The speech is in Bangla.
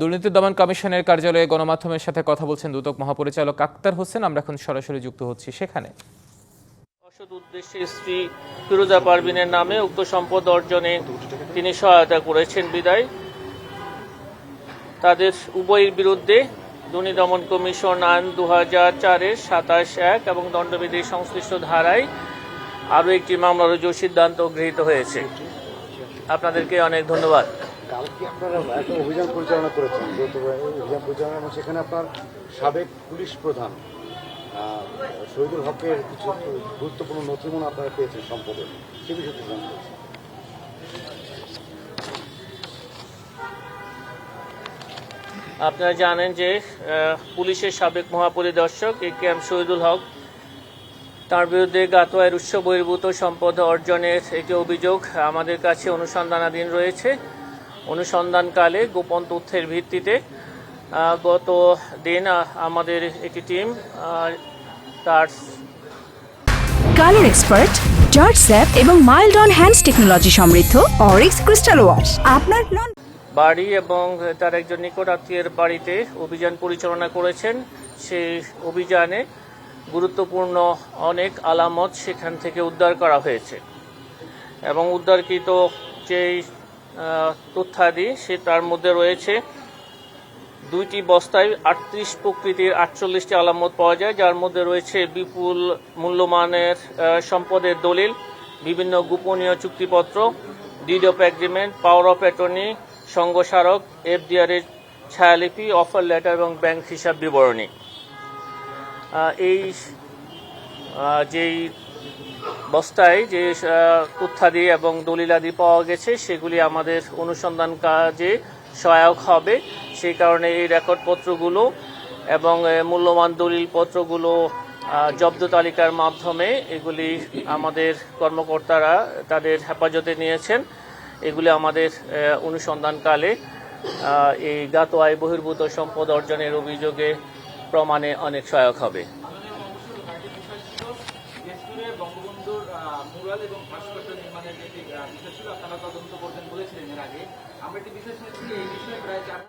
দুর্নীতি দমন কমিশনের কার্যালয়ে গণমাধ্যমের সাথে কথা বলছেন দুদক মহাপরিচালক আক্তার হোসেন। আমরা এখন সরাসরি যুক্ত হচ্ছি সেখানে। অসৎ উদ্দেশ্যে স্ত্রী ফিরোজা পারভিনের নামে উক্ত সম্পদ অর্জনে তিনি সহায়তা করেছেন বিদায়। তাদের উভয়ের বিরুদ্ধে দুর্নীতি দমন কমিশন আইন দু হাজার চারের সাতাশ এক এবং দণ্ডবিধির সংশ্লিষ্ট ধারায় আরও একটি মামলা রুজুর সিদ্ধান্ত গৃহীত হয়েছে। আপনাদেরকে অনেক ধন্যবাদ। কালকে আপনারা একটা অভিযান পরিচালনা করেছেন অভিযান পরিচালনা এবং সেখানে আপনার সাবেক পুলিশ প্রধান শহীদুল হকের কিছু গুরুত্বপূর্ণ নথিমূল আপনারা পেয়েছেন সম্পদের সে বিষয়টি জানতে আপনারা জানেন যে পুলিশের সাবেক মহাপরিদর্শক এ কে এম শহীদুল হক, তার বিরুদ্ধে গাতোয়ার উৎস বহির্ভূত সম্পদ অর্জনের একটি অভিযোগ আমাদের কাছে অনুসন্ধানাধীন রয়েছে। অনুসন্ধানকালে গোপন তথ্যের ভিত্তিতে গত দিন আমাদের একটি টিম তার কালার এক্সপার্ট জর্জ স্যাপ এবং মাইল্ড অন হ্যান্ডস টেকনোলজি সমৃদ্ধ অরিক্স ক্রিস্টাল ওয়াশ। আপনার নন বাড়ি এবং তার একজন নিকট আত্মীয়ের বাড়িতে অভিযান পরিচালনা করেছেন। সেই অভিযানে গুরুত্বপূর্ণ অনেক আলামত সেখান থেকে উদ্ধার করা হয়েছে এবং উদ্ধারকৃত যেই তথ্যাদি, সে তার মধ্যে রয়েছে দুইটি বস্তায় আটত্রিশ প্রকৃতির আটচল্লিশটি আলামত পাওয়া যায়, যার মধ্যে রয়েছে বিপুল মূল্যমানের সম্পদের দলিল, বিভিন্ন গোপনীয় চুক্তিপত্র, deed of agreement power of attorney, সংঘস্মারক, FDR এর ছায়ালিপি, অফার লেটার এবং ব্যাংক হিসাব বিবরণী। এই যেই বস্তায় যে তথ্যাদি এবং দলিলাদি পাওয়া গেছে, সেগুলি আমাদের অনুসন্ধান কাজে সহায়ক হবে। সেই কারণে এই রেকর্ডপত্রগুলো এবং মূল্যবান দলিলপত্রগুলো জব্দ তালিকার মাধ্যমে এগুলি আমাদের কর্মকর্তারা তাদের হেফাজতে নিয়েছেন। এগুলি আমাদের অনুসন্ধানকালে এই জ্ঞাত আয় বহির্ভূত সম্পদ অর্জনের অভিযোগে প্রমাণে অনেক সহায়ক হবে। বঙ্গবন্ধুর মুরাল এবং ভাস্কর্য নির্মাণের যে বিষয় ছিল, আপনারা তদন্ত করবেন বলেছিলেন এর আগে। আমরা একটি বিষয় শুনেছি এই বিষয়ে প্রায় চার